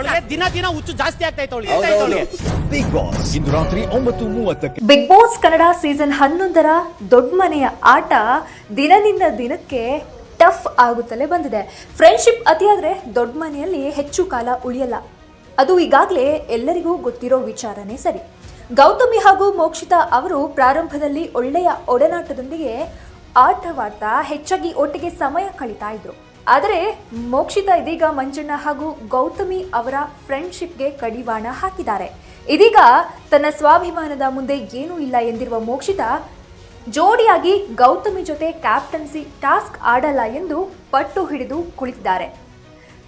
ಅವಳಿಗೆ ದಿನ ದಿನ ಹುಚ್ಚು ಜಾಸ್ತಿ ಆಗ್ತಾ ಇತ್ತು ಅವಳಿಗೆ ಬಿಗ್ ಬಾಸ್ ಇಂದು ರಾತ್ರಿ ಒಂಬತ್ತು ಮೂವತ್ತಕ್ಕೆ ಬಿಗ್ ಬಾಸ್ ಕನ್ನಡ ಸೀಸನ್ ಹನ್ನೊಂದರ ದೊಡ್ಡ ಮನೆಯ ಆಟ ದಿನದಿಂದ ದಿನಕ್ಕೆ ಟಫ್ ಆಗುತ್ತಲೇ ಬಂದಿದೆ. ಫ್ರೆಂಡ್ಶಿಪ್ ಅತಿಯಾದ್ರೆ ದೊಡ್ಡ ಮನೆಯಲ್ಲಿ ಹೆಚ್ಚು ಕಾಲ ಉಳಿಯಲ್ಲ. ಅದು ಈಗಾಗಲೇ ಎಲ್ಲರಿಗೂ ಗೊತ್ತಿರೋ ವಿಚಾರನೇ ಸರಿ. ಗೌತಮಿ ಹಾಗೂ ಮೋಕ್ಷಿತಾ ಅವರು ಪ್ರಾರಂಭದಲ್ಲಿ ಒಳ್ಳೆಯ ಒಡನಾಟದೊಂದಿಗೆ ಆಟವಾಡ್ತಾ ಹೆಚ್ಚಾಗಿ ಒಟ್ಟಿಗೆ ಸಮಯ ಕಳೀತಾ ಇದ್ರು. ಆದರೆ ಮೋಕ್ಷಿತಾ ಇದೀಗ ಮಂಜಣ್ಣ ಹಾಗೂ ಗೌತಮಿ ಅವರ ಫ್ರೆಂಡ್ಶಿಪ್ಗೆ ಕಡಿವಾಣ ಹಾಕಿದ್ದಾರೆ. ಇದೀಗ ತನ್ನ ಸ್ವಾಭಿಮಾನದ ಮುಂದೆ ಏನೂ ಇಲ್ಲ ಎಂದಿರುವ ಮೋಕ್ಷಿತ ಜೋಡಿಯಾಗಿ ಗೌತಮಿ ಜೊತೆ ಕ್ಯಾಪ್ಟನ್ಸಿ ಟಾಸ್ಕ್ ಆಡಲ್ಲ ಎಂದು ಪಟ್ಟು ಹಿಡಿದು ಕುಳಿತಿದ್ದಾರೆ.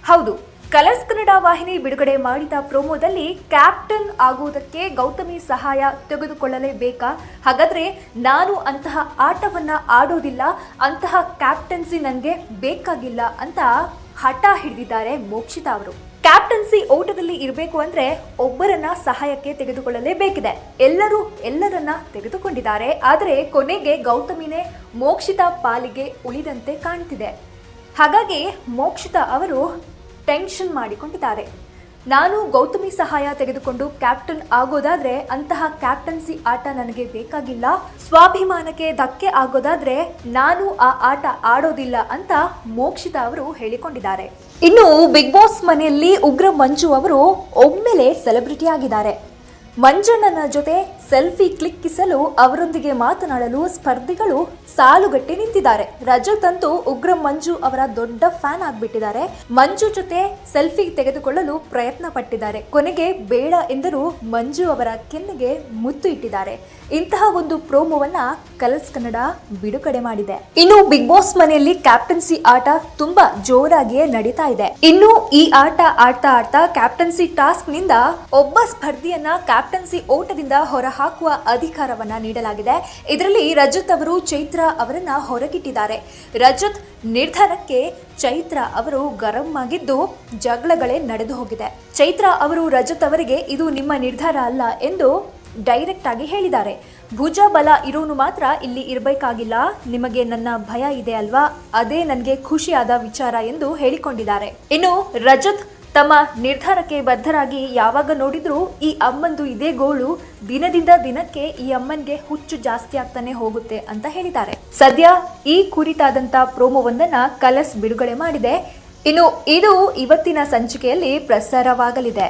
ಹೌದು ಕಲರ್ಸ್ ಕನ್ನಡ ವಾಹಿನಿ ಬಿಡುಗಡೆ ಮಾಡಿದ ಪ್ರೋಮೋದಲ್ಲಿ ಕ್ಯಾಪ್ಟನ್ ಆಗುವುದಕ್ಕೆ ಗೌತಮಿ ಸಹಾಯ ತೆಗೆದುಕೊಳ್ಳಲೇಬೇಕಾ? ಹಾಗಾದ್ರೆ ನಾನು ಅಂತಹ ಆಟವನ್ನ ಆಡೋದಿಲ್ಲ, ಅಂತಹ ಕ್ಯಾಪ್ಟನ್ಸಿ ನನಗೆ ಬೇಕಾಗಿಲ್ಲ ಅಂತ ಹಠ ಹಿಡಿದಿದ್ದಾರೆ ಮೋಕ್ಷಿತಾ ಅವರು. ಕ್ಯಾಪ್ಟನ್ಸಿ ಓಟದಲ್ಲಿ ಇರಬೇಕು ಅಂದ್ರೆ ಒಬ್ಬರನ್ನ ಸಹಾಯಕ್ಕೆ ತೆಗೆದುಕೊಳ್ಳಲೇಬೇಕಿದೆ. ಎಲ್ಲರೂ ಎಲ್ಲರನ್ನ ತೆಗೆದುಕೊಂಡಿದ್ದಾರೆ. ಆದರೆ ಕೊನೆಗೆ ಗೌತಮಿನೇ ಮೋಕ್ಷಿತಾ ಪಾಲಿಗೆ ಉಳಿದಂತೆ ಕಾಣ್ತಿದೆ. ಹಾಗಾಗಿ ಮೋಕ್ಷಿತಾ ಅವರು ಟೆನ್ಷನ್ ಮಾಡಿಕೊಂಡಿದ್ದಾರೆ. ನಾನು ಗೌತಮಿ ಸಹಾಯ ತೆಗೆದುಕೊಂಡು ಕ್ಯಾಪ್ಟನ್ ಆಗೋದಾದ್ರೆ ಅಂತಹ ಕ್ಯಾಪ್ಟನ್ಸಿ ಆಟ ನನಗೆ ಬೇಕಾಗಿಲ್ಲ. ಸ್ವಾಭಿಮಾನಕ್ಕೆ ಧಕ್ಕೆ ಆಗೋದಾದ್ರೆ ನಾನು ಆ ಆಟ ಆಡೋದಿಲ್ಲ ಅಂತ ಮೋಕ್ಷಿತಾ ಅವರು ಹೇಳಿಕೊಂಡಿದ್ದಾರೆ. ಇನ್ನು ಬಿಗ್ ಬಾಸ್ ಮನೆಯಲ್ಲಿ ಉಗ್ರ ಮಂಜು ಅವರು ಒಮ್ಮೆಲೆ ಸೆಲೆಬ್ರಿಟಿ ಆಗಿದ್ದಾರೆ. ಮಂಜಣ್ಣನ ಜೊತೆ ಸೆಲ್ಫಿ ಕ್ಲಿಕ್ಕಿಸಲು ಅವರೊಂದಿಗೆ ಮಾತನಾಡಲು ಸ್ಪರ್ಧಿಗಳು ಸಾಲುಗಟ್ಟಿ ನಿಂತಿದ್ದಾರೆ. ರಜತ್ ಅಂತೂ ಉಗ್ರ ಮಂಜು ಅವರ ದೊಡ್ಡ ಫ್ಯಾನ್ ಆಗ್ಬಿಟ್ಟಿದ್ದಾರೆ. ಮಂಜು ಜೊತೆ ಸೆಲ್ಫಿ ತೆಗೆದುಕೊಳ್ಳಲು ಪ್ರಯತ್ನ ಪಟ್ಟಿದ್ದಾರೆ. ಕೊನೆಗೆ ಬೇಡ ಎಂದರು ಮಂಜು ಅವರ ಕೆನ್ನೆಗೆ ಮುತ್ತು ಇಟ್ಟಿದ್ದಾರೆ. ಇಂತಹ ಒಂದು ಪ್ರೋಮೋವನ್ನ ಕಲರ್ಸ್ ಕನ್ನಡ ಬಿಡುಗಡೆ ಮಾಡಿದೆ. ಇನ್ನು ಬಿಗ್ ಬಾಸ್ ಮನೆಯಲ್ಲಿ ಕ್ಯಾಪ್ಟನ್ಸಿ ಆಟ ತುಂಬಾ ಜೋರಾಗಿಯೇ ನಡೀತಾ ಇದೆ. ಇನ್ನು ಈ ಆಟ ಆಡ್ತಾ ಆಡ್ತಾ ಕ್ಯಾಪ್ಟನ್ಸಿ ಟಾಸ್ಕ್ನಿಂದ ಒಬ್ಬ ಸ್ಪರ್ಧಿಯನ್ನ ಕ್ಯಾಪ್ಟನ್ಸಿ ಓಟದಿಂದ ಹೊರಹಾಕುವ ಅಧಿಕಾರವನ್ನ ನೀಡಲಾಗಿದೆ. ಇದರಲ್ಲಿ ರಜತ್ ಅವರು ಚೈತ್ರ ಅವರನ್ನ ಹೊರಗಿಟ್ಟಿದ್ದಾರೆ. ರಜತ್ ನಿರ್ಧಾರಕ್ಕೆ ಚೈತ್ರ ಅವರು ಗರಂ ಆಗಿದ್ದು ಜಗಳಗಳೇ ನಡೆದು ಹೋಗಿದೆ. ಚೈತ್ರ ಅವರು ರಜತ್ ಅವರಿಗೆ, ಇದು ನಿಮ್ಮ ನಿರ್ಧಾರ ಅಲ್ಲ ಎಂದು ಡೈರೆಕ್ಟ್ ಆಗಿ ಹೇಳಿದ್ದಾರೆ. ಭುಜ ಬಲ ಇರೋನು ಮಾತ್ರ ಇಲ್ಲಿ ಇರಬೇಕಾಗಿಲ್ಲ. ನಿಮಗೆ ನನ್ನ ಭಯ ಇದೆ ಅಲ್ವಾ? ಅದೇ ನನಗೆ ಖುಷಿಯಾದ ವಿಚಾರ ಎಂದು ಹೇಳಿಕೊಂಡಿದ್ದಾರೆ. ಇನ್ನು ರಜತ್ ತಮ್ಮ ನಿರ್ಧಾರಕ್ಕೆ ಬದ್ಧರಾಗಿ ಯಾವಾಗ ನೋಡಿದ್ರೂ ಈ ಅಮ್ಮಂದು ಇದೇ ಗೋಳು ದಿನದಿಂದ ದಿನಕ್ಕೆ ಈ ಅಮ್ಮನ್ಗೆ ಹುಚ್ಚು ಜಾಸ್ತಿ ಆಗ್ತಾನೆ ಹೋಗುತ್ತೆ ಅಂತ ಹೇಳಿದ್ದಾರೆ. ಸದ್ಯ ಈ ಕುರಿತಾದಂತ ಪ್ರೋಮೋವೊಂದನ್ನ ಕಲರ್ಸ್ ಬಿಡುಗಡೆ ಮಾಡಿದೆ. ಇನ್ನು ಇದು ಇವತ್ತಿನ ಸಂಚಿಕೆಯಲ್ಲಿ ಪ್ರಸಾರವಾಗಲಿದೆ.